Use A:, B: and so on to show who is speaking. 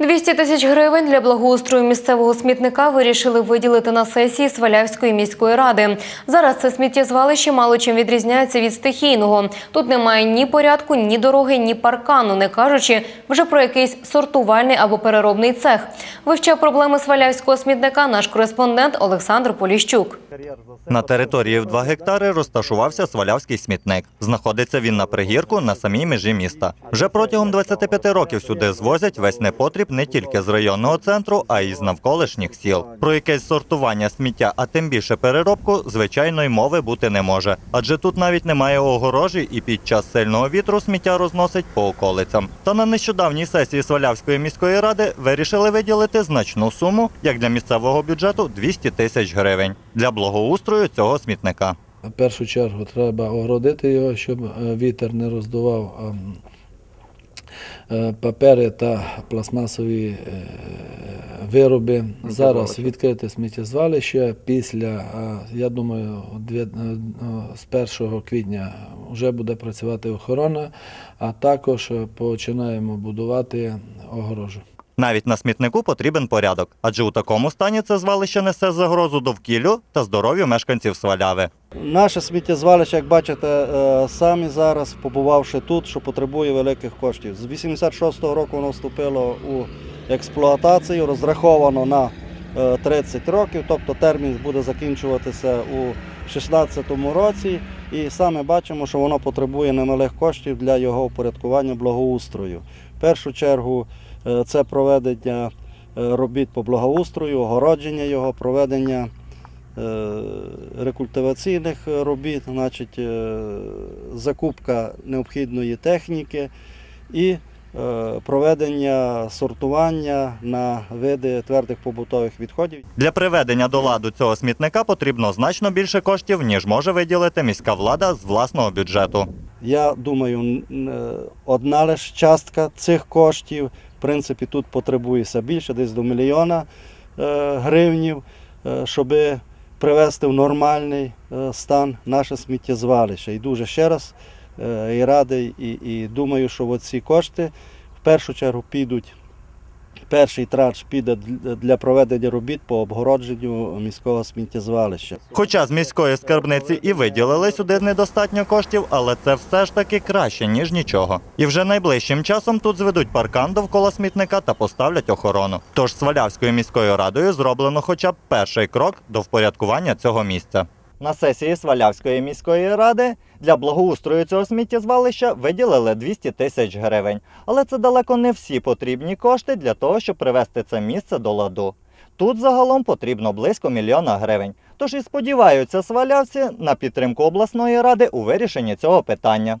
A: 200 тисяч гривень для благоустрою місцевого смітника вирішили виділити на сесії Свалявської міської ради. Зараз це сміттєзвалище мало чим відрізняється від стихійного. Тут немає ні порядку, ні дороги, ні паркану, не кажучи вже про якийсь сортувальний або переробний цех. Вивчав проблеми Свалявського смітника наш кореспондент Олександр Поліщук.
B: На території в 2 гектари розташувався Свалявський смітник. Знаходиться він на пригірку на самій межі міста. Вже протягом 25 років сюди звозять весь непотріб не тільки з районного центру, а й з навколишніх сіл. Про якесь сортування сміття, а тим більше переробку, звичайно, й мови бути не може. Адже тут навіть немає огорожі, і під час сильного вітру сміття розносить по околицям. Та на нещодавній сесії Свалявської міської ради вирішили виділити значну суму, як для місцевого бюджету 200 тисяч гривень для благоустрою цього смітника.
C: В першу чергу треба огородити його, щоб е, вітер не роздував папери та пластмасові е, вироби. Зараз відкрите сміттєзвалище. Після, е, я думаю, е, з 1 квітня вже буде працювати охорона, а також е, починаємо будувати огорожу.
B: Навіть на смітнику потрібен порядок, адже у такому стані це звалище несе загрозу довкіллю та здоров'ю мешканців Сваляви.
D: Наше сміттєзвалище, як бачите, е, самі зараз, побувавши тут, що потребує великих коштів. З 86-го року воно вступило у експлуатацію, розраховано на 30 років, тобто термін буде закінчуватися у 2016 році. І саме бачимо, що воно потребує немалих коштів для його упорядкування благоустрою. В першу чергу е, це проведення е, робіт по благоустрою, огородження його, проведення е, рекультиваційних робіт, значить, е, закупка необхідної техніки і е, проведення сортування на види твердих побутових відходів.
B: Для приведення до ладу цього смітника потрібно значно більше коштів, ніж може виділити міська влада з власного бюджету.
D: Я думаю, е, одна лише частка цих коштів, в принципі, тут потребується більше, десь до мільйона е, гривнів, е, щоб привести в нормальний е, стан наше сміттєзвалище. І дуже ще раз е, і радий, і, і думаю, що ці кошти в першу чергу підуть. Перший транш піде для проведення робіт по обгородженню міського сміттєзвалища.
B: Хоча з міської скарбниці і виділили сюди недостатньо коштів, але це все ж таки краще, ніж нічого. І вже найближчим часом тут зведуть паркан довкола смітника та поставлять охорону. Тож Свалявською міською радою зроблено хоча б перший крок до впорядкування цього місця. На сесії Свалявської міської ради для благоустрою цього сміттєзвалища виділили 200 тисяч гривень. Але це далеко не всі потрібні кошти для того, щоб привести це місце до ладу. Тут загалом потрібно близько мільйона гривень. Тож і сподіваються свалявці на підтримку обласної ради у вирішенні цього питання.